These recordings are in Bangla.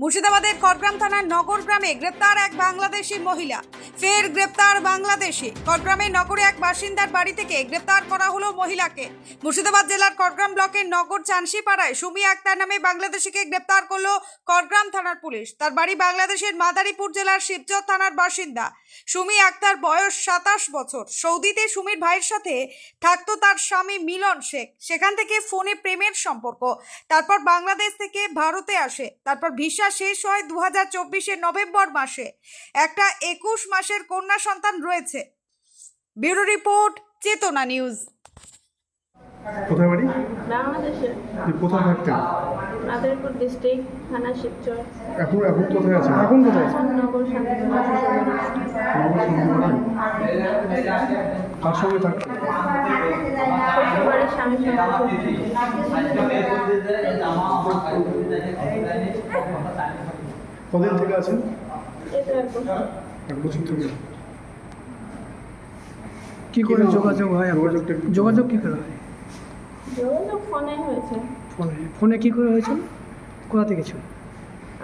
মুর্শিদাবাদের কটগ্রাম থানার নগর গ্রামে গ্রেপ্তার এক বাংলাদেশি মহিলা। ফের গ্রেপ্তার বাংলাদেশি। কটগ্রামের নগরে এক বাসিন্দার বাড়ি থেকে গ্রেপ্তার করা হলো মহিলাকে। মুর্শিদাবাদ জেলার কটগ্রাম ব্লকের নগর চানসিপাড়ায় সুমি আক্তার নামে বাংলাদেশিকে গ্রেপ্তার করল কটগ্রাম থানার পুলিশ। তার বাড়ি বাংলাদেশের মাদারীপুর জেলার শিবচর থানার বাসিন্দা। সুমি আক্তার বয়স সাতাশ বছর। সৌদিতে সুমির ভাইয়ের সাথে থাকতো তার স্বামী মিলন শেখ। সেখান থেকে ফোনে প্রেমের সম্পর্ক। তারপর বাংলাদেশ থেকে ভারতে আসে। তারপর ভিসা শেষ হয় দু হাজার নভেম্বর মাসে। একটা একুশ মাসের কন্যা সন্তান রয়েছে। Bureau report Chetana news. কোথায় বাড়ি? বাংলাদেশে। কোথায় থাকতেন মাদারীপুর ডিস্ট্রিক্ট থানা শিবচর। এখন এখন কোথায় আছেন? এখন কোথায় নগর কার সঙ্গে থাকতেন স্বামী কদিন থেকে আছেন? এক বছর। থেকে। কি করে যোগাযোগ হয়? যোগাযোগ কি করে হয়? যোগাযোগ ফোনে হয়েছে। ফোনে। ফোনে কি করে হয়েছে? কোথা থেকে ছিল?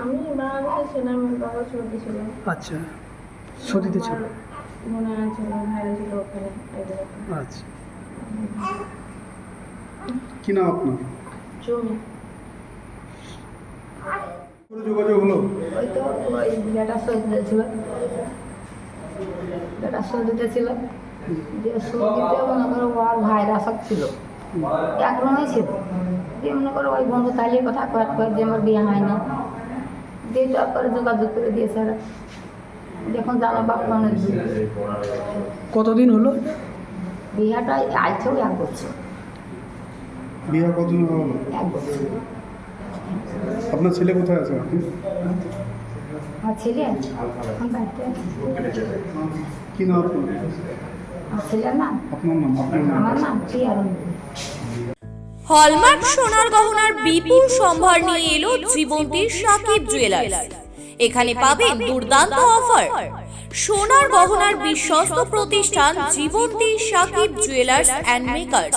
আমি বাংলাদেশে ছিলাম বাবা সর্দি ছিল। আচ্ছা। সৌদিতে ছিল? মনে ছিল ভাইরা ছিল ওখানে আচ্ছা। কি নাম আপনার? জমি। যোগাযোগ হলো? ওই তো ওই ছিল। ছিল। সৌদিতে মনে করো ওর ভাইরা সব ছিল। দিয়ে মনে করো ওই বন্ধু তাইলে কথা কয়েক কয়েক যে আমার বিয়ে হয়নি। দিয়ে তারপরে যোগাযোগ করে দিয়েছে দেখুন জানো বাপ অনেক কতদিন হলো? বিয়েটা আইছেও এক বছর। বিয়ে কতদিন হলো? এক বছর। আপনার ছেলে কোথায় আছে? আপনি? আমার ছেলে এখন বাড়িতে আছে। কি নাম আপনার? ছেলের নাম? আপনার নাম আমার নাম প্রিয়ারণ হলমার্ক সোনার গহনার বিপুল সম্ভার নিয়ে এলো জীবন্তীর সাকিব জুয়েলার্স এখানে পাবেন দুর্দান্ত অফার সোনার গহনার বিশ্বস্ত প্রতিষ্ঠান Jibanti Sakib jewellers and makers